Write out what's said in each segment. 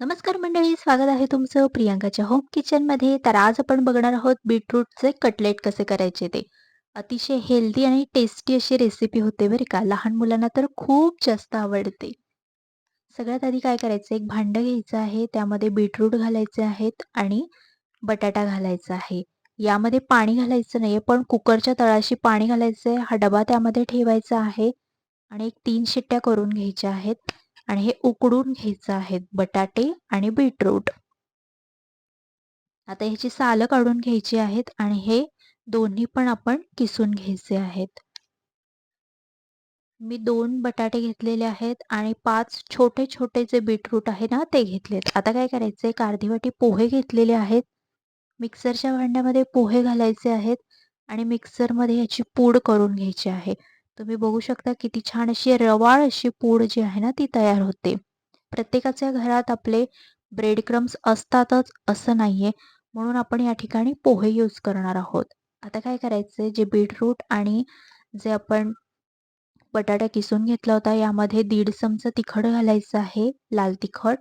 नमस्कार मंडळी स्वागत आहे तुमचं प्रियांकाच्या होम किचनमध्ये तर आज आपण बघणार आहोत बीटरूटचे कटलेट कसे करायचे ते. अतिशय हेल्दी आणि टेस्टी अशी रेसिपी होते बरे का. लहान मुलांना तर खूप जास्त आवडते. सगळ्यात आधी काय करायचं एक भांडं घ्यायचं आहे त्यामध्ये बीटरूट घालायचे आहेत आणि बटाटा घालायचा आहे. यामध्ये पाणी घालायचं नाही पण कुकरच्या तळाशी पाणी घालायचं आहे हा डबा त्यामध्ये ठेवायचा आहे आणि एक तीन शिट्ट्या करून घ्यायच्या आहेत. आणि हे उकडून घ्यायचं आहे बटाटे आणि बीटरूट. आता ह्याची सालं काढून घ्यायची आहेत आणि हे दोन्ही पण आपण किसून घ्यायचे आहेत. मी दोन बटाटे घेतलेले आहेत आणि पाच छोटे छोटे जे बीटरूट आहे ना ते घेतलेत. आता काय करायचं एक अर्धी वाटी पोहे घेतलेले आहेत. मिक्सरच्या भांड्यामध्ये पोहे घालायचे आहेत आणि मिक्सरमध्ये ह्याची पूड करून घ्यायची आहे. तुम्ही बघू शकता किती छान अशी रवाळ अशी पूड जी आहे ना ती तयार होते. प्रत्येकाच्या घरात आपले ब्रेड क्रम्स असतातच असं नाहीये. म्हणून आपण या ठिकाणी पोहे यूज करणार आहोत. आता काय करायचं जे बीटरूट आणि जे आपण बटाटा किसून घेतला होता यामध्ये दीड चमचा तिखट घालायचं आहे लाल तिखट.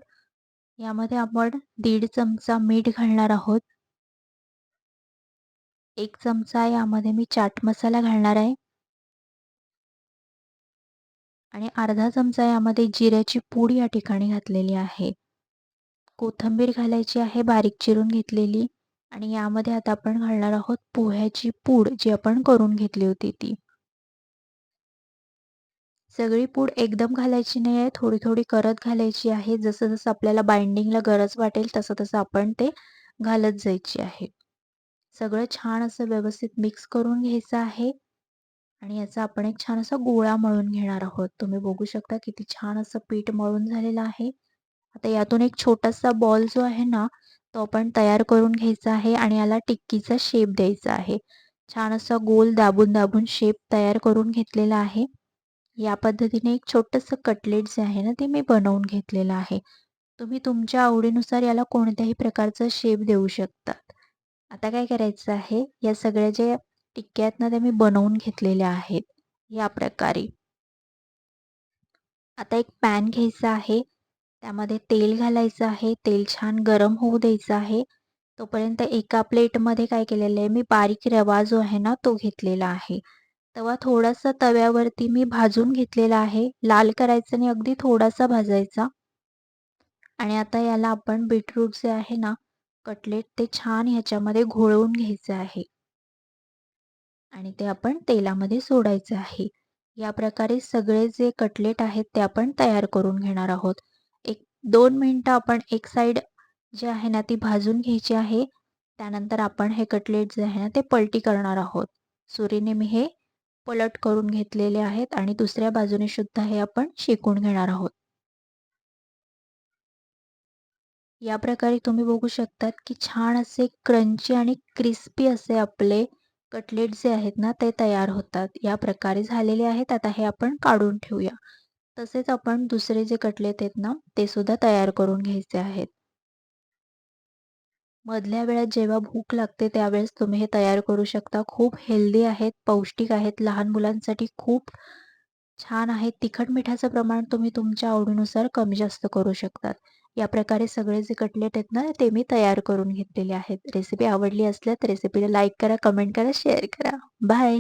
यामध्ये आपण दीड चमचा मीठ घालणार आहोत. एक चमचा यामध्ये मी चाट मसाला घालणार आहे. आणि अर्धा चमचा यामध्ये जिऱ्याची पूड या ठिकाणी घातलेली आहे. कोथंबीर घालायची आहे बारीक चिरून घेतलेली आणि यामध्ये आता आपण घालणार आहोत पोह्याची पूड जी आपण करून घेतली होती ती. सगळी पूड एकदम घालायची नाही आहे थोडी थोडी करत घालायची आहे. जसं जसं आपल्याला बाइंडिंगला गरज वाटेल तसं तसं आपण ते घालत जायची आहे. सगळं छान असं व्यवस्थित मिक्स करून घ्यायचं आहे. आणि याचा आपण एक छान असा गोळा मळून घेणार आहोत. तुम्ही बघू शकता किती छान असं पीठ मळून झालेलं आहे. आता यातून एक छोटासा बॉल जो आहे ना तो आपण तयार करून घ्यायचा आहे आणि याला टिक्कीचा शेप द्यायचा आहे. छान असा गोल दाबून दाबून शेप तयार करून घेतलेला आहे. या पद्धतीने एक छोटंसं कटलेट जे आहे ना ते मी बनवून घेतलेलं आहे. तुम्ही तुमच्या आवडीनुसार याला कोणत्याही प्रकारचा शेप देऊ शकतात आता काय करायचं आहे? या सगळ्या ज्या टिक्क्यातनं ते त्या मी बनवून घेतलेल्या आहेत या प्रकारे. आता एक पॅन घ्यायचा आहे त्यामध्ये तेल घालायचं आहे तेल छान गरम होऊ द्यायचं आहे. तोपर्यंत एका प्लेटमध्ये काय केलेलं आहे मी बारीक रवा जो आहे ना तो घेतलेला आहे. तवा थोडासा तव्यावरती मी भाजून घेतलेला आहे लाल करायचं आणि अगदी थोडासा भाजायचा. आणि आता याला आपण बीटरूट जे आहे ना कटलेट ते छान ह्याच्यामध्ये घोळवून घ्यायचे आहे. आणि ते आपण तेलामध्ये सोडायचे आहे. या प्रकारे सगळे जे कटलेट आहेत ते आपण तयार करून घेणार आहोत. एक दोन मिनटं आपण एक साईड जे आहे ना ती भाजून घ्यायची आहे. त्यानंतर आपण हे कटलेट जे आहे ना ते पलटी करणार आहोत. सुरीने मी हे पलट करून घेतलेले आहेत आणि दुसऱ्या बाजूने सुद्धा हे आपण शेकून घेणार आहोत. या प्रकारे तुम्ही बघू शकतात की छान असे क्रंची आणि क्रिस्पी असे आपले कटलेट जे आहेत ना ते तयार होतात. या प्रकारे झालेले आहेत. आता हे आपण काढून ठेवूया. तसेच आपण दुसरे जे कटलेट आहेत ना ते सुद्धा तयार करून घ्यायचे आहेत. मधल्या वेळात जेव्हा भूक लागते त्यावेळेस तुम्ही हे तयार करू शकता. खूप हेल्दी आहेत पौष्टिक आहेत. लहान मुलांसाठी खूप छान आहेत तिखट मिठाचं प्रमाण तुम्ही तुमच्या आवडीनुसार कमी जास्त करू शकतात. या प्रकारे सगळे जे कटलेट आहेत ना ते मी तयार करून घेतलेले आहेत. रेसिपी आवडली असल्यास रेसिपीला लाईक करा कमेंट करा शेअर करा. बाय